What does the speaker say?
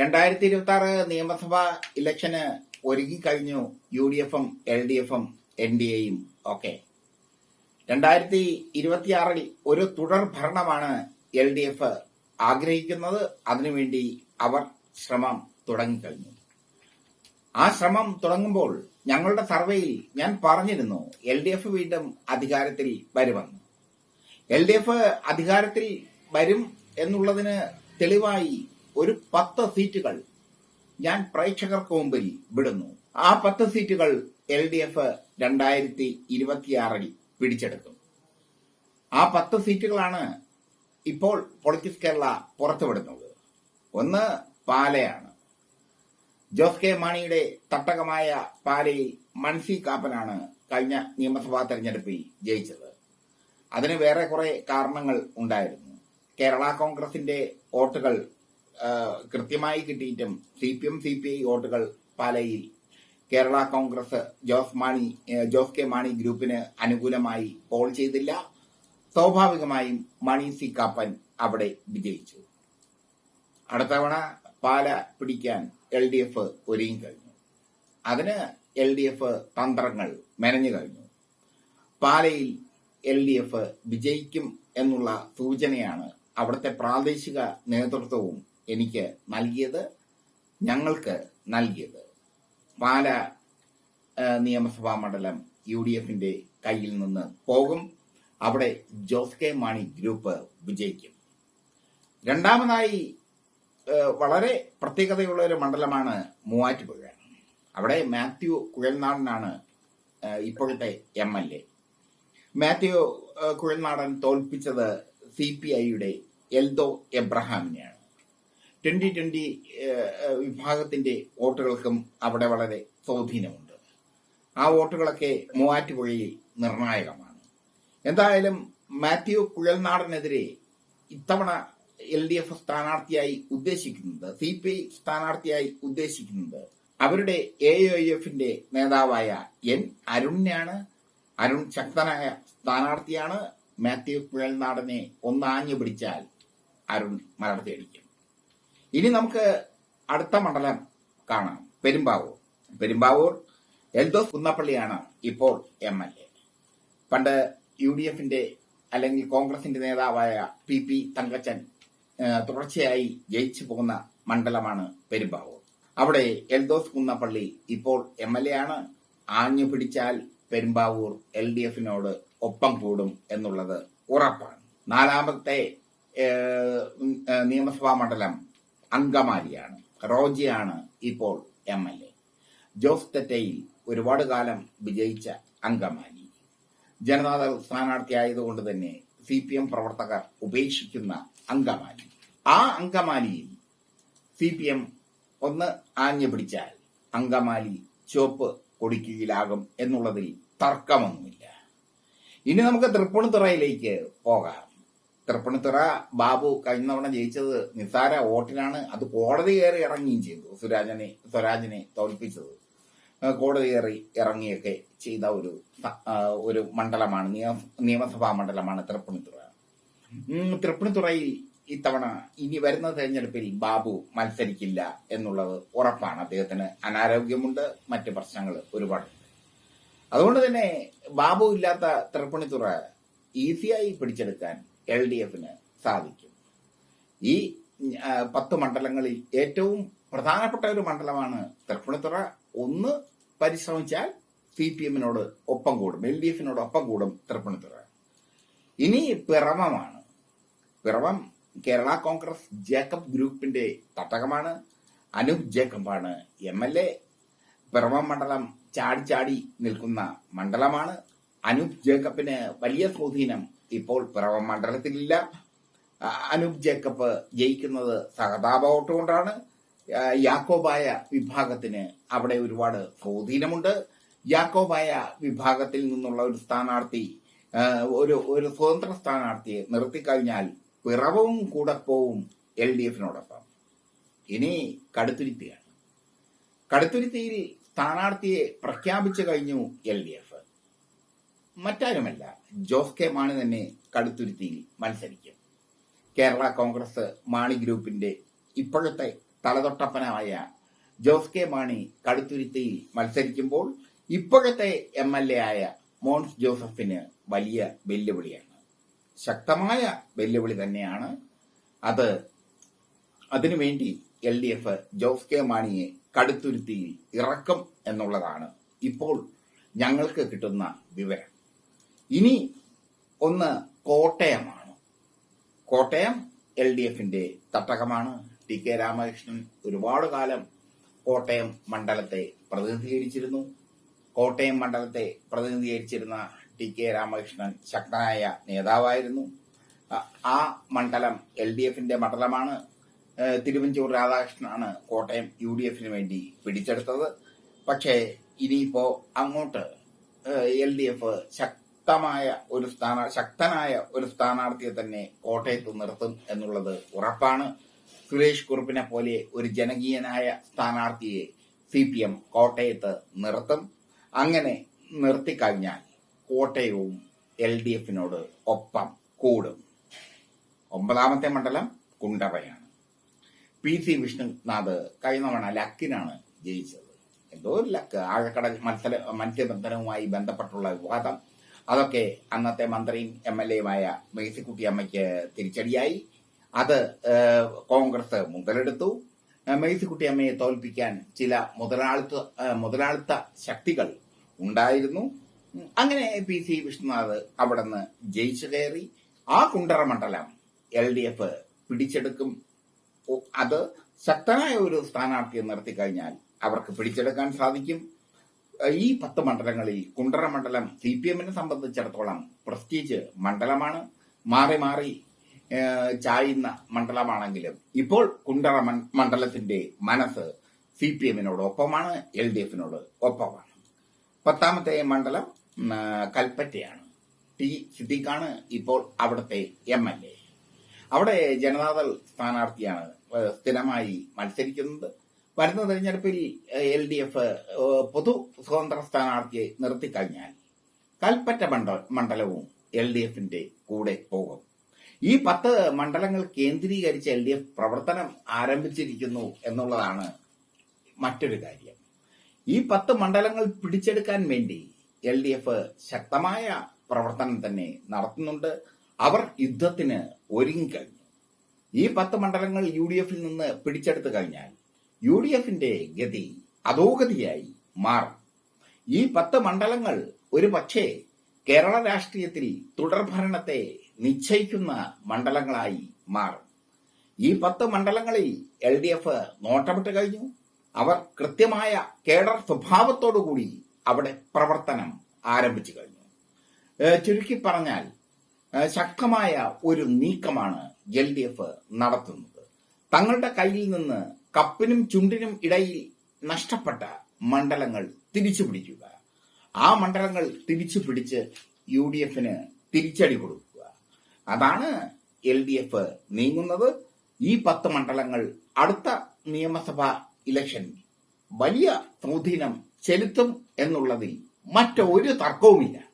രണ്ടായിരത്തി ഇരുപത്തി ആറ് നിയമസഭാ ഇലക്ഷന് ഒരുങ്ങി കഴിഞ്ഞു യു ഡി എഫും എൽ ഡി എഫും എൻ ഡി എയും ഒക്കെ. രണ്ടായിരത്തി ഇരുപത്തിയാറിൽ ഒരു തുടർ ഭരണമാണ് എൽ ഡി എഫ് ആഗ്രഹിക്കുന്നത്. അതിനുവേണ്ടി അവർ ശ്രമം തുടങ്ങിക്കഴിഞ്ഞു. ആ ശ്രമം തുടങ്ങുമ്പോൾ ഞങ്ങളുടെ സർവേയിൽ ഞാൻ പറഞ്ഞിരുന്നു എൽ ഡി എഫ് വീണ്ടും അധികാരത്തിൽ വരുമെന്ന്. എൽ ഡി എഫ് അധികാരത്തിൽ വരും എന്നുള്ളതിന് തെളിവായി ഒരു പത്ത് സീറ്റുകൾ ഞാൻ പ്രേക്ഷകർക്ക് മുമ്പിൽ വിടുന്നു. ആ പത്ത് സീറ്റുകൾ എൽ ഡി എഫ് രണ്ടായിരത്തി ഇരുപത്തിയാറിൽ പിടിച്ചെടുക്കും ആ പത്ത് സീറ്റുകളാണ് ഇപ്പോൾ പൊളിറ്റിക്സ് കേരള പുറത്തുവിടുന്നത് ഒന്ന് പാലയാണ്. ജോസ് കെ മാണിയുടെ തട്ടകമായ പാലയിൽ മൻസി കാപ്പനാണ് കഴിഞ്ഞ നിയമസഭാ തെരഞ്ഞെടുപ്പിൽ ജയിച്ചത്. അതിന് വേറെ കുറെ കാരണങ്ങൾ ഉണ്ടായിരുന്നു. കേരള കോൺഗ്രസിന്റെ വോട്ടുകൾ കൃത്യമായി കിട്ടിയിട്ടും C P M C P I വോട്ടുകൾ പാലയിൽ കേരള കോൺഗ്രസ് ജോസ് മാണി ജോസ് കെ മാണി ഗ്രൂപ്പിന് അനുകൂലമായി പോൾ ചെയ്തില്ല. സ്വാഭാവികമായും മണി സി കാപ്പൻ അവിടെ വിജയിച്ചു. അടുത്ത തവണ പാല പിടിക്കാൻ എൽ ഡി എഫ് ഒരുങ്ങി കഴിഞ്ഞു. അതിന് എൽ ഡി എഫ് തന്ത്രങ്ങൾ മെനഞ്ഞു കഴിഞ്ഞു. പാലയിൽ എൽ ഡി എഫ് വിജയിക്കും എന്നുള്ള സൂചനയാണ് അവിടുത്തെ പ്രാദേശിക നേതൃത്വവും എനിക്ക് നൽകിയത് ഞങ്ങൾക്ക് നൽകിയത്. പാല നിയമസഭാ മണ്ഡലം യു ഡി എഫിന്റെ കയ്യിൽ നിന്ന് പോകും. അവിടെ ജോസ് കെ മാണി ഗ്രൂപ്പ് വിജയിക്കും. രണ്ടാമതായി വളരെ പ്രത്യേകതയുള്ള ഒരു മണ്ഡലമാണ് മൂവാറ്റുപുഴ. അവിടെ മാത്യു കുഴൽനാടനാണ് ഇപ്പോഴത്തെ M L A. Mathew Kuzhalnadan തോൽപ്പിച്ചത് സി പി ഐയുടെ എൽദോ എബ്രഹാമിനെയാണ്. ട്വന്റി ട്വന്റി വിഭാഗത്തിന്റെ വോട്ടുകൾക്കും അവിടെ വളരെ സ്വാധീനമുണ്ട്. ആ വോട്ടുകളൊക്കെ മൂവാറ്റുപുഴയിൽ നിർണായകമാണ്. എന്തായാലും മാത്യു കുഴൽനാടനെതിരെ ഇത്തവണ എൽ ഡി എഫ് സ്ഥാനാർത്ഥിയായി ഉദ്ദേശിക്കുന്നത് സി പി ഐ സ്ഥാനാർത്ഥിയായി ഉദ്ദേശിക്കുന്നത് അവരുടെ എ ഐ എഫിന്റെ നേതാവായ എൻ അരുണിനെയാണ്. അരുൺ ശക്തനായ സ്ഥാനാർത്ഥിയാണ്. മാത്യു കുഴൽനാടനെ ഒന്നാഞ്ഞു പിടിച്ചാൽ അരുൺ മലർത്തിയടിക്കും ഇനി നമുക്ക് അടുത്ത മണ്ഡലം കാണാം. പെരുമ്പാവൂർ. പെരുമ്പാവൂർ എൽദോസ് കുന്നപ്പള്ളിയാണ് ഇപ്പോൾ എം എൽ എ. പണ്ട് യു ഡി എഫിന്റെ അല്ലെങ്കിൽ കോൺഗ്രസിന്റെ നേതാവായ പി പി തങ്കച്ചൻ തുടർച്ചയായി ജയിച്ചു പോകുന്ന മണ്ഡലമാണ് പെരുമ്പാവൂർ. അവിടെ എൽദോസ് കുന്നപ്പള്ളി ഇപ്പോൾ എം എൽ എ ആണ്. ആഞ്ഞു പിടിച്ചാൽ പെരുമ്പാവൂർ എൽ ഡി എഫിനോട് ഒപ്പം കൂടും എന്നുള്ളത് ഉറപ്പാണ്. നാലാമത്തെ നിയമസഭാ മണ്ഡലം അങ്കമാലിയാണ്. റോജിയാണ് ഇപ്പോൾ M L A Jose Thettayil ഒരുപാട് കാലം വിജയിച്ച അങ്കമാലി. ജനതാദൾ സ്ഥാനാർത്ഥിയായതുകൊണ്ട് തന്നെ സി പി എം പ്രവർത്തകർ ഉപേക്ഷിക്കുന്ന അങ്കമാലി. ആ അങ്കമാലിയിൽ സി പി എം ഒന്ന് ആഞ്ഞു പിടിച്ചാൽ അങ്കമാലി ചുവപ്പ് കൊടിക്കുകയിലാകും എന്നുള്ളതിൽ തർക്കമൊന്നുമില്ല. ഇനി നമുക്ക് തൃപ്പൂണിത്തുറയിലേക്ക് പോകാം. തൃപ്പൂണിത്തുറ ബാബു കഴിഞ്ഞ തവണ ജയിച്ചത് നിസ്സാര വോട്ടിനാണ്. അത് കോടതി കയറി ഇറങ്ങുകയും ചെയ്തു. സുരാജനെ സ്വരാജിനെ തോൽപ്പിച്ചത്. കോടതി കയറി ഇറങ്ങിയൊക്കെ ചെയ്ത ഒരു ഒരു മണ്ഡലമാണ്. നിയമസഭാ മണ്ഡലമാണ് തൃപ്പണിത്തുറ. തൃപ്പൂണിത്തുറയിൽ ഇത്തവണ ഇനി വരുന്ന തെരഞ്ഞെടുപ്പിൽ ബാബു മത്സരിക്കില്ല എന്നുള്ളത് ഉറപ്പാണ്. അദ്ദേഹത്തിന് അനാരോഗ്യമുണ്ട്. മറ്റ് പ്രശ്നങ്ങൾ ഒരുപാടുണ്ട്. അതുകൊണ്ട് തന്നെ ബാബു ഇല്ലാത്ത തൃപ്പണിത്തുറ ഈസിയായി പിടിച്ചെടുക്കാൻ എൽ ഡി എഫിന് സാധിക്കും. ഈ പത്ത് മണ്ഡലങ്ങളിൽ ഏറ്റവും പ്രധാനപ്പെട്ട ഒരു മണ്ഡലമാണ് തൃപ്പൂണിത്തുറ. ഒന്ന് പരിശ്രമിച്ചാൽ സി പി എമ്മിനോട് ഒപ്പം കൂടും എൽ ഡി എഫിനോട് ഒപ്പം കൂടും തൃപ്പൂണിത്തുറ. ഇനി പിറവമാണ്. പിറവം കേരള കോൺഗ്രസ് ജേക്കബ് ഗ്രൂപ്പിന്റെ തട്ടകമാണ്. അനൂപ് ജേക്കബാണ് എം എൽ എ. പിറവം മണ്ഡലം ചാടി ചാടി നിൽക്കുന്ന മണ്ഡലമാണ്. അനൂപ് ജേക്കബിന് വലിയ സ്വാധീനം ഇപ്പോൾ പിറവ മണ്ഡലത്തിലില്ല. അനൂപ് ജേക്കബ് ജയിക്കുന്നത് സഹതാപ വോട്ട് കൊണ്ടാണ് യാക്കോബായ വിഭാഗത്തിന് അവിടെ ഒരുപാട് സ്വാധീനമുണ്ട്. യാക്കോബായ വിഭാഗത്തിൽ നിന്നുള്ള ഒരു സ്ഥാനാർത്ഥി ഒരു ഒരു സ്വതന്ത്ര സ്ഥാനാർത്ഥിയെ നിർത്തിക്കഴിഞ്ഞാൽ പിറവും കൂടെ പോവും എൽ ഡി എഫിനോടൊപ്പം ഇനി കടുത്തുരുത്തിയാണ്. കടുത്തുരുത്തിയിൽ സ്ഥാനാർത്ഥിയെ പ്രഖ്യാപിച്ചു കഴിഞ്ഞു എൽ ഡി എഫ് മറ്റാരുമല്ല. ജോസ് കെ മാണി തന്നെ കടുത്തുരുത്തിയിൽ മത്സരിക്കും. കേരള കോൺഗ്രസ് മാണി ഗ്രൂപ്പിന്റെ ഇപ്പോഴത്തെ തലതൊട്ടപ്പനായ ജോസ് കെ മാണി കടുത്തുരുത്തിയിൽ മത്സരിക്കുമ്പോൾ ഇപ്പോഴത്തെ എം എൽ എ ആയ മോൺസ് ജോസഫിന് വലിയ വെല്ലുവിളിയാണ്. ശക്തമായ വെല്ലുവിളി തന്നെയാണ്. അത് അതിനുവേണ്ടി L D F Jose K മാണിയെ കടുത്തുരുത്തിയിൽ ഇറക്കും എന്നുള്ളതാണ് ഇപ്പോൾ ഞങ്ങൾക്ക് കിട്ടുന്ന വിവരം. ഇനി ഒന്ന് കോട്ടയമാണ്. കോട്ടയം എൽ ഡി എഫിന്റെ തട്ടകമാണ്. ടി കെ രാമകൃഷ്ണൻ ഒരുപാട് കാലം കോട്ടയം മണ്ഡലത്തെ പ്രതിനിധീകരിച്ചിരുന്നു. കോട്ടയം മണ്ഡലത്തെ പ്രതിനിധീകരിച്ചിരുന്ന ടി കെ രാമകൃഷ്ണൻ ശക്തനായ നേതാവായിരുന്നു. ആ മണ്ഡലം എൽ ഡി എഫിന്റെ മണ്ഡലമാണ്. തിരുവഞ്ചൂർ രാധാകൃഷ്ണനാണ് കോട്ടയം യു ഡി എഫിന് വേണ്ടി പിടിച്ചെടുത്തത്. പക്ഷേ ഇനിയിപ്പോ അങ്ങോട്ട് എൽ ഡി എഫ് ശക്തമായ ഒരു സ്ഥാന ശക്തനായ ഒരു സ്ഥാനാർത്ഥിയെ തന്നെ കോട്ടയത്ത് നിർത്തും എന്നുള്ളത് ഉറപ്പാണ്. സുരേഷ് കുറുപ്പിനെ പോലെ ഒരു ജനകീയനായ സ്ഥാനാർത്ഥിയെ സി പി എം കോട്ടയത്ത് നിർത്തും. അങ്ങനെ നിർത്തിക്കഴിഞ്ഞാൽ കോട്ടയവും എൽ ഡി എഫിനോട് ഒപ്പം കൂടും. ഒമ്പതാമത്തെ മണ്ഡലം കുണ്ടറയാണ്. പി സി വിഷ്ണുനാഥ് കഴിഞ്ഞ തവണ ലക്കിനാണ് ജയിച്ചത്. എന്തോ ഒരു ലക്ക്. ആഴക്കടൽ മത്സര മത്സ്യബന്ധനവുമായി ബന്ധപ്പെട്ടുള്ള വിവാദം. അതൊക്കെ അന്നത്തെ മന്ത്രിയും എം എൽ എയുമായ മേഴ്സിക്കുട്ടി അമ്മയ്ക്ക് തിരിച്ചടിയായി. അത് കോൺഗ്രസ് മുതലെടുത്തു. മേഴ്സിക്കുട്ടി അമ്മയെ തോൽപ്പിക്കാൻ ചില മുതലാളിത്ത മുതലാളിത്ത ശക്തികൾ ഉണ്ടായിരുന്നു. അങ്ങനെ പി സി വിഷ്ണുനാഥ് അവിടെ നിന്ന് ജയിച്ചു കയറി. ആ കുണ്ടറ മണ്ഡലം എൽ ഡി എഫ് പിടിച്ചെടുക്കും. അത് ശക്തനായ ഒരു സ്ഥാനാർത്ഥിയെ നിർത്തി കഴിഞ്ഞാൽ അവർക്ക് പിടിച്ചെടുക്കാൻ സാധിക്കും. ഈ പത്ത് മണ്ഡലങ്ങളിൽ കുണ്ടറ മണ്ഡലം സി പി എമ്മിനെ സംബന്ധിച്ചിടത്തോളം പ്രസ്റ്റീജ് മണ്ഡലമാണ്. മാറി മാറി ചായുന്ന മണ്ഡലമാണെങ്കിലും ഇപ്പോൾ കുണ്ടറ മണ്ഡലത്തിന്റെ മനസ്സ് സി പി എമ്മിനോട് ഒപ്പമാണ് എൽ ഡി എഫിനോട് ഒപ്പമാണ്. പത്താമത്തെ മണ്ഡലം കൽപ്പറ്റയാണ്. ടി സിദ്ദീഖാണ് ഇപ്പോൾ അവിടുത്തെ എം എൽ എ. അവിടെ ജനതാദൾ സ്ഥാനാർത്ഥിയാണ് സ്ഥിരമായി മത്സരിക്കുന്നത്. വരുന്ന തെരഞ്ഞെടുപ്പിൽ എൽ ഡി എഫ് പൊതു സ്വതന്ത്ര സ്ഥാനാർത്ഥിയെ നിർത്തിക്കഴിഞ്ഞാൽ കൽപ്പറ്റ മണ്ഡ മണ്ഡലവും എൽ ഡി എഫിന്റെ കൂടെ പോകും. ഈ പത്ത് മണ്ഡലങ്ങൾ കേന്ദ്രീകരിച്ച് എൽ ഡി എഫ് പ്രവർത്തനം ആരംഭിച്ചിരിക്കുന്നു എന്നുള്ളതാണ് മറ്റൊരു കാര്യം. ഈ പത്ത് മണ്ഡലങ്ങൾ പിടിച്ചെടുക്കാൻ വേണ്ടി എൽ ഡി എഫ് ശക്തമായ പ്രവർത്തനം തന്നെ നടത്തുന്നുണ്ട്. അവർ യുദ്ധത്തിന് ഒരുങ്ങിക്കഴിഞ്ഞു ഈ പത്ത് മണ്ഡലങ്ങൾ യു ഡി എഫിൽ നിന്ന് പിടിച്ചെടുത്തു കഴിഞ്ഞാൽ യു ഡി എഫിന്റെ ഗതി അധോഗതിയായി മാറും. ഈ പത്ത് മണ്ഡലങ്ങൾ ഒരു പക്ഷേ കേരള രാഷ്ട്രീയത്തിൽ തുടർഭരണത്തെ നിശ്ചയിക്കുന്ന മണ്ഡലങ്ങളായി മാറും. ഈ പത്ത് മണ്ഡലങ്ങളിൽ എൽ ഡി എഫ് നോട്ടമിട്ട് കഴിഞ്ഞു. അവർ കൃത്യമായ കേഡർ സ്വഭാവത്തോടുകൂടി അവിടെ പ്രവർത്തനം ആരംഭിച്ചു കഴിഞ്ഞു. ചുരുക്കി പറഞ്ഞാൽ ശക്തമായ ഒരു നീക്കമാണ് എൽ ഡി എഫ് നടത്തുന്നത്. തങ്ങളുടെ കയ്യിൽ നിന്ന് കപ്പിനും ചുണ്ടിനും ഇടയിൽ നഷ്ടപ്പെട്ട മണ്ഡലങ്ങൾ തിരിച്ചു പിടിക്കുക. ആ മണ്ഡലങ്ങൾ തിരിച്ചു പിടിച്ച് യു ഡി എഫിന് തിരിച്ചടി കൊടുക്കുക. അതാണ് എൽ ഡി എഫ് നീങ്ങുന്നത്. ഈ പത്ത് മണ്ഡലങ്ങൾ അടുത്ത നിയമസഭാ ഇലക്ഷൻ വലിയ സ്വാധീനം ചെലുത്തും എന്നുള്ളതിൽ മറ്റൊരു തർക്കവുമില്ല.